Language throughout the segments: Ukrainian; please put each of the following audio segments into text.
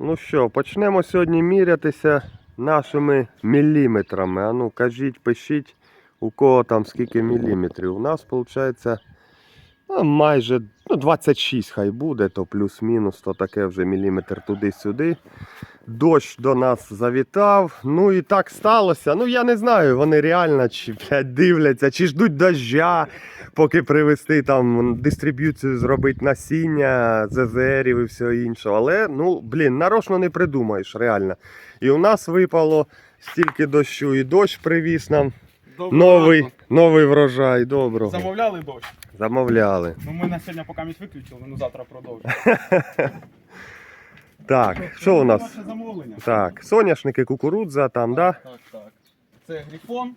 Ну що, почнемо сьогодні мірятися нашими міліметрами. А ну кажіть, пишіть, у кого там скільки міліметрів. У нас виходить ну, майже ну, 26 хай буде, то плюс-мінус, то таке вже міліметр туди-сюди. Дощ до нас завітав. Ну і так сталося. Ну я не знаю, вони реально чи блядь, дивляться, чи ждуть дождя, поки привезти там дистриб'юцію зробити насіння, ЗЗРів і все інше. Але ну блін, нарочно не придумаєш, реально. І у нас випало стільки дощу, і дощ привіз нам Доброго новий, ранку. новий врожай. Доброго. Замовляли дощ? Замовляли. Ну ми на сьогодні поки місць виключили, ну завтра продовжимо. Так, що у нас? Замовлення. Так, соняшники, кукурудза там, да? Так, так. Це грифон.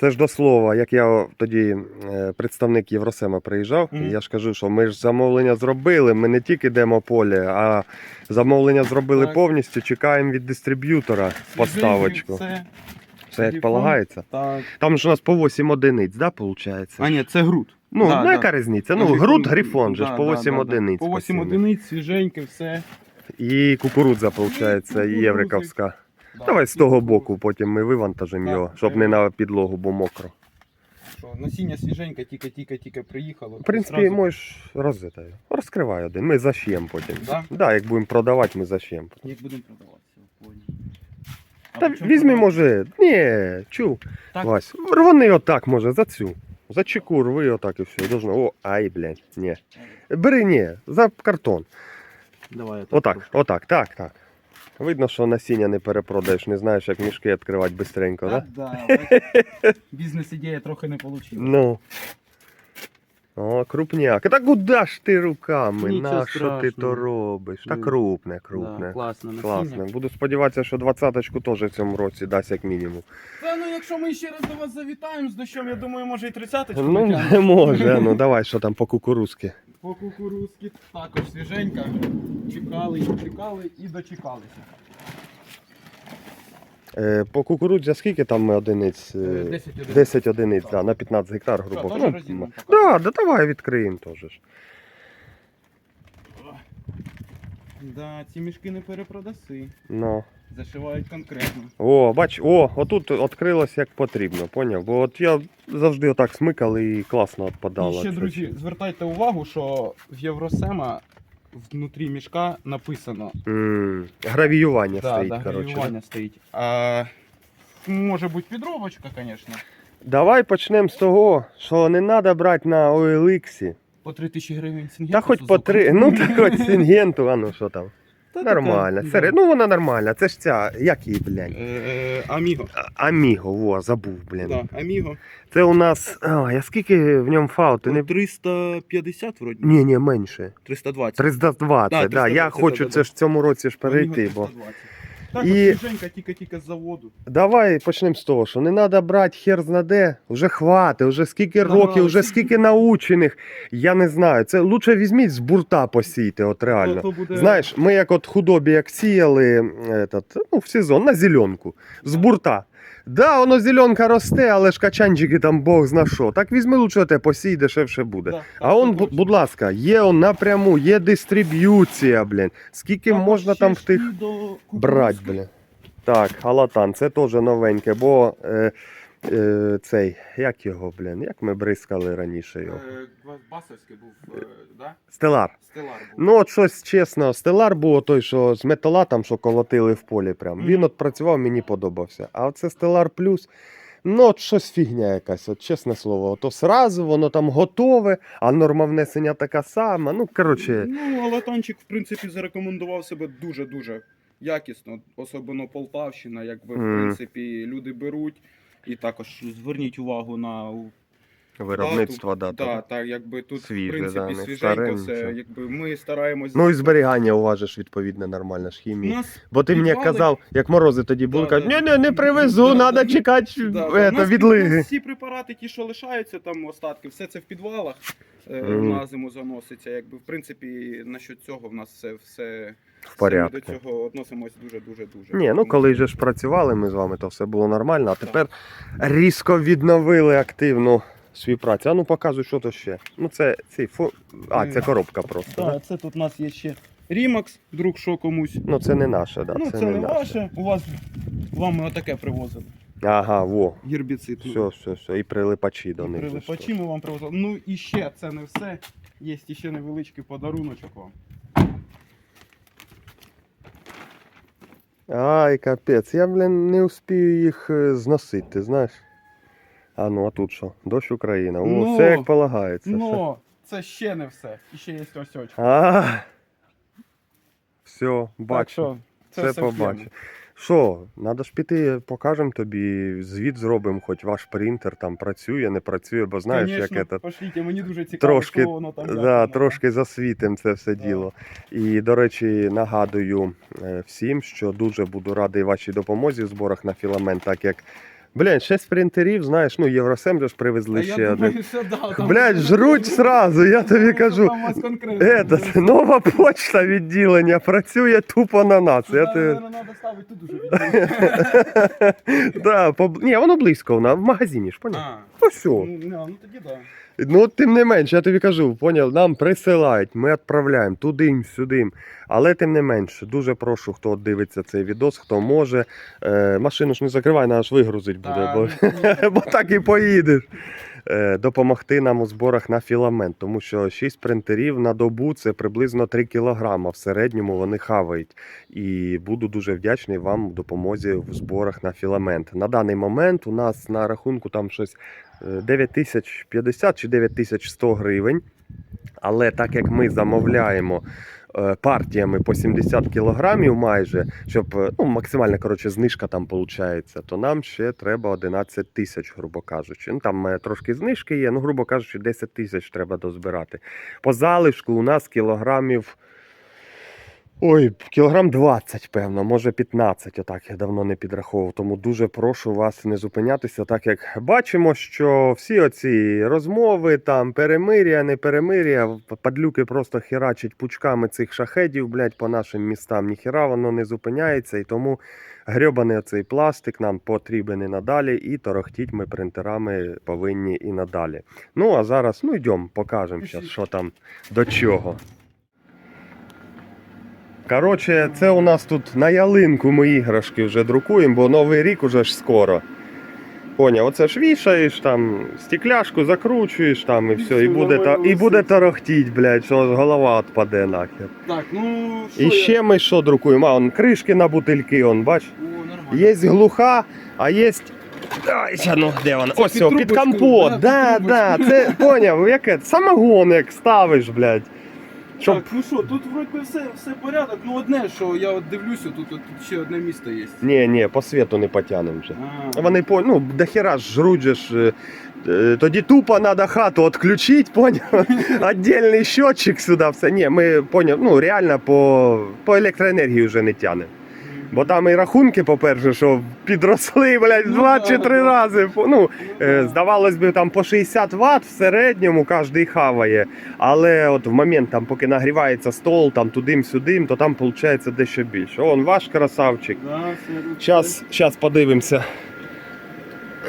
Це ж до слова, як я тоді е, представник Євросема приїжджав, і я ж кажу, що ми ж замовлення зробили. Ми не тільки демополе, а замовлення зробили Так. повністю. Чекаємо від дистриб'ютора поставочку. Це, Все як полагається. так. Там ж у нас по 8 одиниць, да, виходить? А, ні, це груд. Ну, Да, ну да. яка різниця? Ну, Грифон, груд грифон же ж по 8 да, да. одиниць. По 8 одиниць, свіженьке, все. І кукурудза, виходить, кукурудзи. євриковська. Да. Давай з того боку, потім ми вивантажимо Так, його, щоб не на підлогу, бо мокро. Що, насіння свіженьке, тільки-тільки-тільки приїхало. В принципі, Зразу- можеш розвитати. Розкривай один, ми заш'ємо потім. Да? Да, як будемо продавати, ми заш'ємо. Як будемо продаватися? понял. Та візьми, може. Ні, чув. Так. Вась. Рвани отак, може, за цю. За чеку рви отак і все. Должно. О, ай, блядь. Ні. Бери, ні, за картон. Давай я Отак, отак, так, так. Видно, що насіння не перепродаєш, не знаєш, як мішки відкривати швидко, Та так? да, Да, Бізнес-ідея трохи не вийшла. Ну. О, крупняк. Та куди ж ти руками? Нічого На що ти то робиш? Та Ну, крупне, крупне. Да, класно, насіння. Класно. Буду сподіватися, що двадцяточку теж в цьому році дасть як мінімум. Та ну якщо ми ще раз до вас завітаємо з дощом, я думаю, може і 30 Ну, не може. Ну давай, що там по кукурузки. По кукурузки також свіженька. Чекали, чекали і дочекалися. Е, по кукурудзі скільки там одиниць? Е, Е, 10 одиниць. 10 одиниць, Так. да, на 15 гектар, грубо. теж Ну, да, да, давай відкриємо теж. Да, ці мішки не перепродаси. Ну. Зашивають конкретно. О, бач, о, отут відкрилось як потрібно, поняв? Бо от я завжди отак смикав і класно відпадало. І ще, друзі, звертайте увагу, що в Євросема внутрі мішка написано. М, Гравіювання Да, стоїть, да, коротше. гравіювання стоїть. А, може бути підробочка, звісно. Давай почнемо з того, що не треба брати на OLX. По 3 тисячі гривень сінгенту. Та хоч по три, ну так хоч сінгенту, а ну що там. Та нормальна, це Серед... Ну вона нормальна. Це ж ця, як її, блядь? Е, Аміго. А- Аміго, во, забув, блін. Да, Аміго. Це у нас. А, я скільки в ньому фау? Ти не... 350 вроді. Ні, ні, менше. 320. 320, да, Да, 320, Я хочу да, це да. ж в цьому році ж перейти, бо. 320. Так, І- І... Женька тільки-тільки з заводу. Давай почнемо з того, що не треба брати хер знаде, вже хвати, вже скільки Набрали. років, вже скільки научених. Я не знаю. Це лучше візьміть з бурта посійте, от реально. То- то буде- Знаєш, ми як от худобі, як сіяли этот, ну, в сезон на зеленку, з бурта. Да, воно зеленка росте, але ж качанчики там Бог зна що. Так візьми лучше те посій, дешевше буде. Да, А он, бу- будь ласка, є он напряму, є дистриб'юція, блін. Скільки можна там в тих брати, блін. Так, халатан, це теж новеньке, бо е, е, цей, як його, блін, як ми бризкали раніше його. Е, Басовський був, е, да? Стелар. Стелар був. Ну, от щось чесно, стелар був той, що з металатом, що колотили в полі прям. Він от працював, мені подобався. А оце стелар плюс. Ну, от щось фігня якась, от чесне слово. То сразу воно там готове, а норма внесення така сама. Ну, коротше, Ну, але в принципі, зарекомендував себе дуже-дуже якісно, особливо Полтавщина, якби, в Мгм. принципі, люди беруть. І також зверніть увагу на виробництво. Да, так, якби тут, Свіже, в принципі, да, свіженько все. Якби ми стараємось. Ну і зберігання уважиш відповідно нормально ж нас Бо ти мені казав, як морози тоді були, Да, кажуть, ні, ні, не привезу, Да, треба да. чекати Да. У нас відлиги. Всі препарати, ті, що лишаються, там остатки, все це в підвалах е, Мгм. на зиму заноситься. Якби, в принципі, насчет цього в нас все, все, В порядку. ми до цього відносимось дуже-дуже дуже. Ні, ну коли вже ж працювали ми з вами, то все було нормально, а тепер різко відновили активну співпрацю. А ну показуй, що то ще. Ну це цей фо... А, це коробка просто. Да? Це тут у нас є ще Рімакс, друг що комусь. Ну це не наше, да? ну, це, не ваше. У вас вам ми отаке привозили. Ага, во. Гербіцид. Все, все, все. І прилипачі до них. Прилипачі ми вам привозили. Ну і ще це не все. Є ще невеличкий подаруночок вам. Ай, капець, я, блін, не успію їх е, зносити, ти знаєш. А ну, а тут що? Дощ Україна. О, Ну, все як полагається. все. Ну, це ще не все. І ще є ось очко. А, все, Так що, це, все побачу. Що, треба ж піти, покажемо тобі, звіт зробимо, хоч ваш принтер там працює, не працює, бо знаєш, Конечно, як це. пошліть, мені дуже цікаво, Трошки, що воно там да, воно. трошки засвітим це все Да. діло. І, до речі, нагадую е, всім, що дуже буду радий вашій допомозі в зборах на філамент, так як, блядь, 6 принтерів, знаєш, ну, Євросем же ж привезли А ще я один. там- жруть сразу, я тобі кажу. Конкретно. Этот, нова почта відділення працює тупо на нас. Я тобі... наверно, треба ставити тут уже да, по... Ні, воно близько, воно в магазині ж, поняв? А, Ну все. ну, ну тоді да. Ну, тим не менш, я тобі кажу, поняв, нам присилають, ми відправляємо туди, сюди. Але тим не менше, дуже прошу, хто дивиться цей відос, хто може. Е, машину ж не закривай, вона аж вигрузить буде, бо, ну, ну, бо так і поїдеш. Е, допомогти нам у зборах на філамент, тому що 6 принтерів на добу це приблизно 3 кг. В середньому вони хавають. І буду дуже вдячний вам допомозі в зборах на філамент. На даний момент у нас на рахунку там щось 9050 чи 9100 гривень. Але так як ми замовляємо е, партіями по 70 кілограмів майже, щоб е, ну, максимальна коротше, знижка там виходить, то нам ще треба 11 тисяч, грубо кажучи. Ну, там е, трошки знижки є, ну, грубо кажучи, 10 тисяч треба дозбирати. По залишку у нас кілограмів. Ой, кілограм 20, певно, може 15, отак я давно не підраховував. Тому дуже прошу вас не зупинятися, так як бачимо, що всі оці розмови, там перемир'я, не перемир'я, падлюки просто херачать пучками цих шахедів, блядь, по нашим містам. Ніхіра воно не зупиняється, і тому грьобаний оцей пластик нам потрібен і надалі, і торохтіть ми принтерами повинні і надалі. Ну а зараз, ну йдемо, покажемо що там до чого. Коротше, це у нас тут на ялинку ми іграшки вже друкуємо, бо новий рік уже ж скоро. Поняв, оце ж вішаєш, там стекляшку закручуєш там і І все, і буде, та, і буде торохтіть, блядь, що голова відпаде нахер. Так, ну що І я- ще ми що друкуємо? А, он кришки на бутильки, он, бач. О. Є глуха, а є. Ай, ща, ну, де вона? Ось, під під компот. да, Да, да, це поняв, яке? Самогон як ставиш, блядь. Щоб Так, ну що, тут вроді все, все порядок. Ну одне, що я от дивлюся, тут, от, тут ще одне місто є. Ні, ні, по світу не потягнемо вже. А, Вони по, ну, дохера ж жруть же ж. е, е, Тоді тупо треба хату відключити, поняв? Отдельний счетчик сюди, все. Ні, ми поняв, ну реально по, по електроенергії вже не тягне. Бо там і рахунки, по-перше, що підросли, блядь, Ну, два чи три рази. Ну, Ну, Е. Здавалось би, там по 60 Вт в середньому кожен хаває. Але от в момент, там, поки нагрівається стол, там тудим-сюдим, то там виходить дещо більше. Он ваш красавчик. Щас, щас подивимося.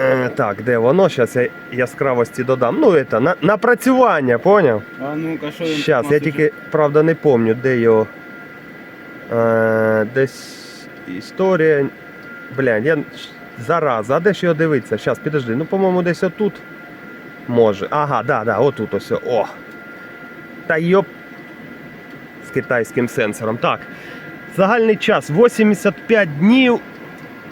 Е, так, де воно? Щас я яскравості додам. Ну, це, на, напрацювання, поняв? А ну-ка, що він Щас, я тільки, правда, не пам'ятаю, де його. Е, десь історія. Блядь, я. Зараз, а де ж його дивитися? Щас, підожди. Ну, по-моєму, десь отут. Може. Ага, да, да, отут ось. О. Та йоп. З китайським сенсором. Так. Загальний час 85 днів,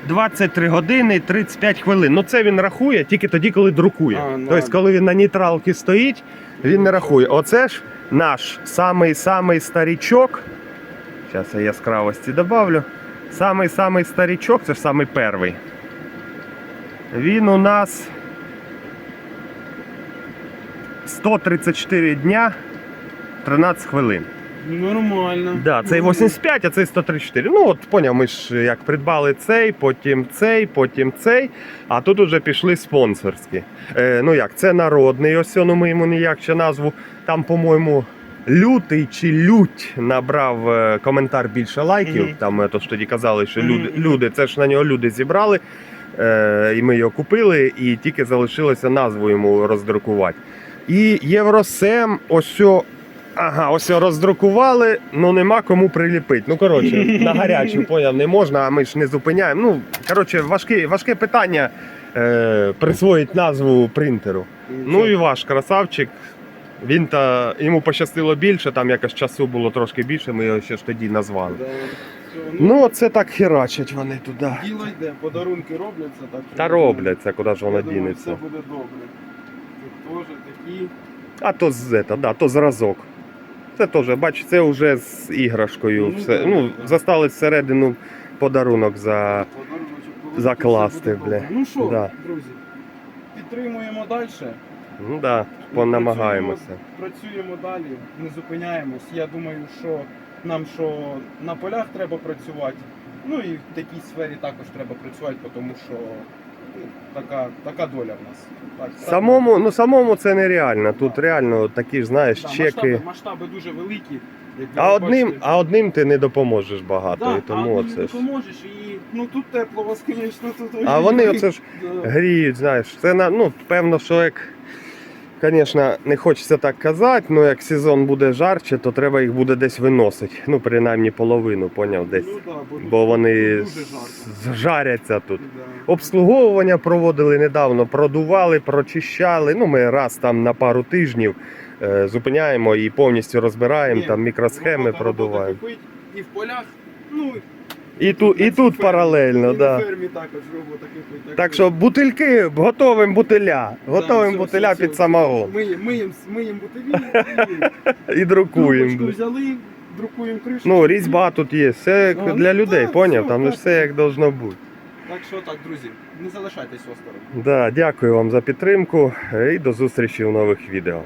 23 години 35 хвилин. Ну це він рахує тільки тоді, коли друкує. А, ну тобто, коли він на нейтралці стоїть, він не рахує. Оце ж наш самий-самий старічок. Зараз я яскравості добавлю. Самий-самий старічок, це ж самий перший. Він у нас 134 дня 13 хвилин. Нормально. Да, цей 85, а цей 134. Ну, от поняв, ми ж як придбали цей, потім цей, потім цей. А тут уже пішли спонсорські. Е, ну як, це народний, ось ну ми йому ніяк ще назву. Там, по-моєму, лютий чи лють набрав е, коментар більше лайків. Мгм. Там е, то ж тоді казали, що люди, мгм. люди, це ж на нього люди зібрали. Е, і ми його купили, і тільки залишилося назву йому роздрукувати. І Євросем, ось Ага, ось роздрукували, ну нема кому приліпити. Ну, коротше, на гарячу поняв не можна, а ми ж не зупиняємо. Ну, коротше, важке, важке питання е, присвоїть назву принтеру. Ну і ваш красавчик. Він та йому пощастило більше, там якось часу було трошки більше, ми його ще ж тоді назвали. Ну, це так херачать вони туди. Діло йде, подарунки робляться, так що Та робляться, куди ж думаю, дінеться. Все буде добре. Тут теж такі. А то з ета, да, то зразок. Це теж, бач, це вже з іграшкою. Ну, Все. да, Ну, да. застали всередину подарунок за. подаруночок великий, закласти, все буде бля. Ну що, Да. друзі, підтримуємо далі. Ну да, понамагаємося. Працюємо далі, не зупиняємось. Я думаю, що нам що на полях треба працювати, ну і в такій сфері також треба працювати, тому що ну, така, така доля в нас. Так, так. Самому, ну самому це нереально. Тут реально такі ж, знаєш, Да, чеки. масштаби, масштаби дуже великі. як А одним, бачите. а одним ти не допоможеш багато. Да, і тому а оце не ж. допоможеш і ну тут тепло вас, звісно, тут. А вони оце ж Да. гріють, знаєш. Це на, ну, певно, що як. Звісно, не хочеться так казати, але як сезон буде жарче, то треба їх буде десь виносити. Ну, принаймні половину, поняв, десь. Ну, бо, вони дуже жарко. з- жаряться тут. Обслуговування проводили недавно, продували, прочищали. Ну, ми раз там на пару тижнів е, зупиняємо і повністю розбираємо, там мікросхеми продуваємо. І в полях, ну І тут, і тут фермі, паралельно, і да. фермі також робота кипить. Так що бутильки готовим бутиля. Готовим все, бутиля все, під все. самогон. Ми, ми, їм, ми їм бутилі і І друкуємо. взяли, друкуємо кришку. Ну, різьба тут є, все А, ну, для людей, так, поняв? все, Там так. все як должно бути. Так що так, друзі, не залишайтесь осторонь. Да, дякую вам за підтримку і до зустрічі в нових відео.